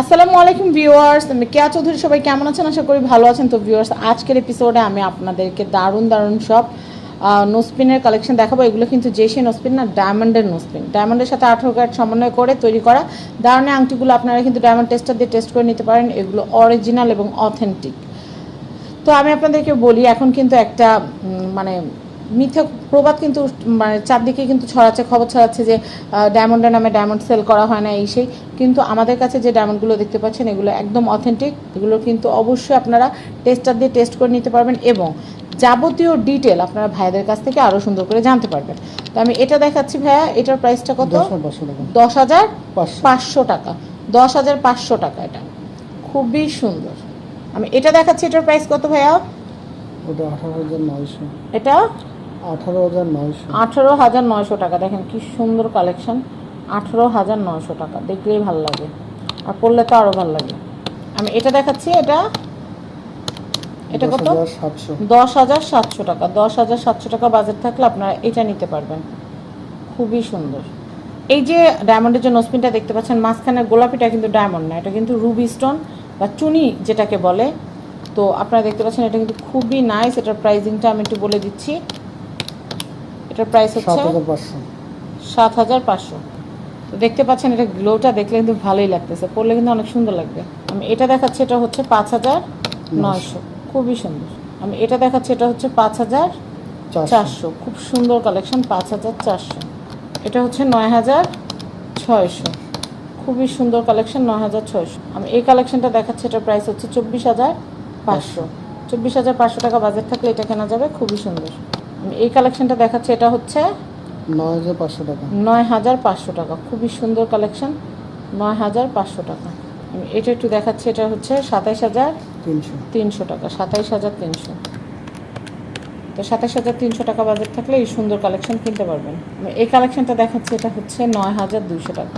আসসালামু আলাইকুম ভিউয়ার্স, আমি কেয়া চৌধুরী, সবাই কেমন আছেন? আশা করি ভালো আছেন। তো ভিউয়ার্স, আজকের এপিসোডে আমি আপনাদেরকে দারুণ দারুণ সব নোসপিনের কালেকশন দেখাবো। এগুলো কিন্তু যে জেসি নোসপিন না ডায়মন্ডের নোসপিন ডায়মন্ডের সাথে আঠারো ক্যারেট সমন্বয় করে তৈরি করা দারুণের আংটিগুলো আপনারা কিন্তু ডায়মন্ড টেস্টার দিয়ে টেস্ট করে নিতে পারেন। এগুলো অরিজিনাল এবং অথেন্টিক তো আমি আপনাদেরকে বলি, এখন কিন্তু একটা মানে মিথ্যা প্রবাদ কিন্তু মানে চারদিকে কিন্তু ছড়াচ্ছে খবর ছড়াচ্ছে যে ডায়মন্ডের নামে ডায়মন্ড সেল করা হয় না এই সেই। কিন্তু আমাদের কাছে যে ডায়মন্ডগুলো দেখতে পাচ্ছেন এগুলো একদম অথেন্টিক এগুলো কিন্তু অবশ্যই আপনারা টেস্টার দিয়ে টেস্ট করে নিতে পারবেন এবং যাবতীয় ডিটেল আপনারা ভাইদের কাছ থেকে আরও সুন্দর করে জানতে পারবেন। তো আমি এটা দেখাচ্ছি ভাইয়া এটার প্রাইসটা কত? দশ হাজার পাঁচশো টাকা। দশ হাজার পাঁচশো টাকা। এটা। খুবই সুন্দর। আমি এটা দেখাচ্ছি এটার প্রাইস কত ভাইয়া? ওটা আঠারো হাজার নয়শো। এটা? আঠারো হাজার নয়শো। টাকা। দেখেন কি সুন্দর কালেকশন আঠেরো হাজার নয়শো টাকা। দেখলেই ভালো লাগে। আর পড়লে তো আরও ভালো লাগে। আমি এটা দেখাচ্ছি এটা? এটা কত? দশ হাজার সাতশো। টাকা। দশ হাজার সাতশো টাকা বাজেট থাকলে আপনারা এটা নিতে পারবেন। খুবই সুন্দর। এই যে ডায়মন্ডের যে নসপিনটা দেখতে পাচ্ছেন মাঝখানের গোলাপিটা কিন্তু ডায়মন্ড না এটা কিন্তু রুবি স্টোন বা চুনি যেটাকে বলে। তো আপনারা দেখতে পাচ্ছেন এটা কিন্তু খুবই নাইস এটার প্রাইজিংটা আমি একটু বলে দিচ্ছি। এটার প্রাইস হচ্ছে সাত হাজার পাঁচশো। তো দেখতে পাচ্ছেন এটা গ্লোটা দেখলে কিন্তু ভালোই লাগতেছে। পরলে কিন্তু অনেক সুন্দর লাগবে। আমি এটা দেখাচ্ছি এটা হচ্ছে পাঁচ হাজার নয়শো। খুবই সুন্দর। আমি এটা দেখাচ্ছি এটা হচ্ছে পাঁচ হাজার চারশো। খুব সুন্দর কালেকশন পাঁচ হাজার চারশো। এটা হচ্ছে নয় হাজার ছয়শো। খুবই সুন্দর কালেকশন নয় হাজার ছয়শো। আমি এই কালেকশনটা দেখাচ্ছি এটার প্রাইস হচ্ছে চব্বিশ হাজার পাঁচশো। চব্বিশ হাজার পাঁচশো টাকা বাজেট থাকলে এটা কেনা যাবে খুবই সুন্দর। এই কালেকশনটা দেখাচ্ছি এটা হচ্ছে নয় হাজার পাঁচশো টাকা। নয় হাজার পাঁচশো টাকা খুবই সুন্দর কালেকশন নয় হাজার পাঁচশো টাকা। এটা একটু দেখাচ্ছি এটা হচ্ছে সাতাইশ হাজার তিনশো। তিনশো টাকা সাতাইশ হাজার তিনশো। তো সাতাইশ হাজার তিনশো টাকা বাজেট থাকলে এই সুন্দর কালেকশন কিনতে পারবেন। এই কালেকশনটা দেখাচ্ছি এটা হচ্ছে নয় হাজার দুইশো টাকা।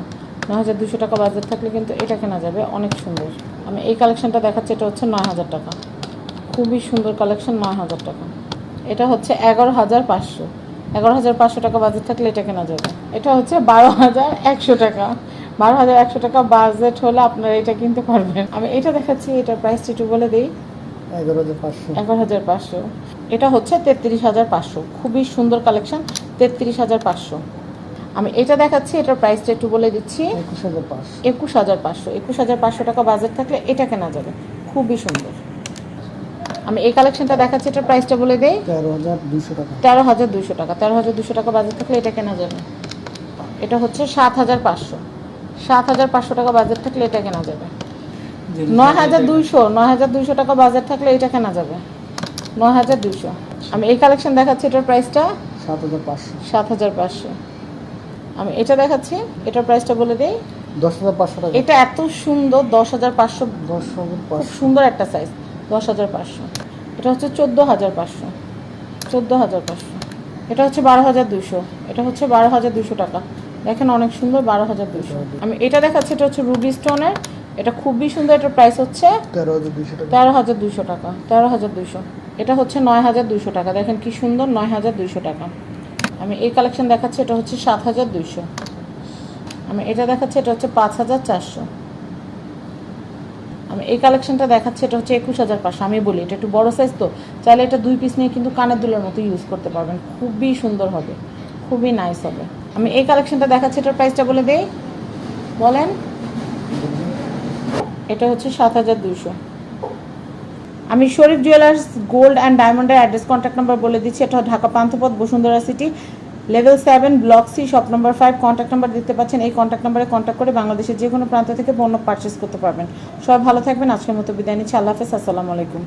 নয় হাজার দুশো টাকা বাজেট থাকলে কিন্তু এটা কেনা যাবে অনেক সুন্দর। আমি এই কালেকশনটা দেখাচ্ছি এটা হচ্ছে নয় হাজার টাকা। খুবই সুন্দর কালেকশন নয় হাজার টাকা। এটা হচ্ছে এগারো হাজার পাঁচশো। এগারো হাজার পাঁচশো টাকা বাজেট থাকলে এটা কেনা যাবে। এটা হচ্ছে বারো হাজার একশো টাকা। বারো হাজার একশো টাকা বাজেট হলে আপনারা এটা কিনতে পারবেন। আমি এটা দেখাচ্ছি এটার প্রাইসটা একটু বলে দিই। এগারো হাজার পাঁচশো। এটা হচ্ছে তেত্রিশ হাজার পাঁচশো। খুবই সুন্দর কালেকশন তেত্রিশ হাজার পাঁচশো। আমি এটা দেখাচ্ছি এটার প্রাইসটা একটু বলে দিচ্ছি। একুশ হাজার পাঁচশো। একুশ হাজার পাঁচশো। একুশ হাজার পাঁচশো টাকা বাজেট থাকলে এটা কেনা যাবে। খুবই সুন্দর। আমি এই কালেকশনটা দেখাচ্ছি এটার প্রাইসটা বলে দেই। তেরো হাজার দুশো টাকা। তেরো হাজার দুশো টাকা। দুশো বাজেট থাকলে এটা কেনা যাবে। এটা হচ্ছে সাত হাজার পাঁচশো। সাত হাজার পাঁচশো টাকা বাজেট থাকলে এটা কেনা যাবে। নয় হাজার দুইশো নয় হাজার দুইশো টাকা বাজেট থাকলে এটা কেনা যাবে। নয় হাজার দুইশো। আমি এই কালেকশন দেখাচ্ছি এটার প্রাইসটা সাত হাজার পাঁচশো। সাত হাজার পাঁচশো। আমি এটা দেখাচ্ছি এটার প্রাইসটা বলে দিই। দশ হাজার পাঁচশো টাকা। এটা এত সুন্দর দশ হাজার পাঁচশো দশ হাজার সুন্দর একটা সাইজ দশ হাজার পাঁচশো। এটা হচ্ছে চোদ্দ হাজার পাঁচশো। চোদ্দ হাজার পাঁচশো। এটা হচ্ছে বারো হাজার দুশো এটা হচ্ছে বারো হাজার দুশো টাকা। দেখেন অনেক সুন্দর বারো হাজার দুশো আমি এটা দেখাচ্ছি এটা হচ্ছে রুবি স্টোনের। এটা খুবই সুন্দর এটার প্রাইস হচ্ছে তেরো হাজার দুশো টাকা। তেরো হাজার দুশো টাকা। তেরো হাজার দুশো এটা হচ্ছে নয় হাজার দুশো টাকা। দেখেন কি সুন্দর নয় হাজার দুশো টাকা। আমি এই কালেকশন দেখাচ্ছি এটা হচ্ছে সাত হাজার দুশো আমি এটা দেখাচ্ছি এটা হচ্ছে পাঁচ হাজার চারশো। আমি এই কালেকশনটা দেখাচ্ছি, এটা হচ্ছে একুশ হাজার পাঁচশো আমি বলি, এটা একটু বড় সাইজ তো, চাইলে এটা দুই পিস নিয়ে কিন্তু কানের দুলের মতো ইউজ করতে পারবেন, খুবই সুন্দর হবে, খুবই নাইস হবে। আমি এই কালেকশনটা দেখাচ্ছি, এটার প্রাইসটা বলে দেই, বলেন। এটা হচ্ছে সাত হাজার দুশো আমি শরীফ জুয়েলার্স গোল্ড অ্যান্ড ডায়মন্ডের অ্যাড্রেস কন্ট্যাক্ট নাম্বার বলে দিচ্ছি, এটা Dhaka Panthapath, Bashundhara city level seven block C shop number five contact number দেখতে পাচ্ছেন। এই কন্ট্যাক্ট নাম্বারে কন্ট্যাক্ট করে বাংলাদেশের যে কোনো প্রান্ত থেকে পণ্য পারচেস করতে পারবেন। সবাই ভালো থাকবেন। আজকের মতো বিদায় নিচ্ছি। আল্লাহ হাফেজ। আসসালামু আলাইকুম।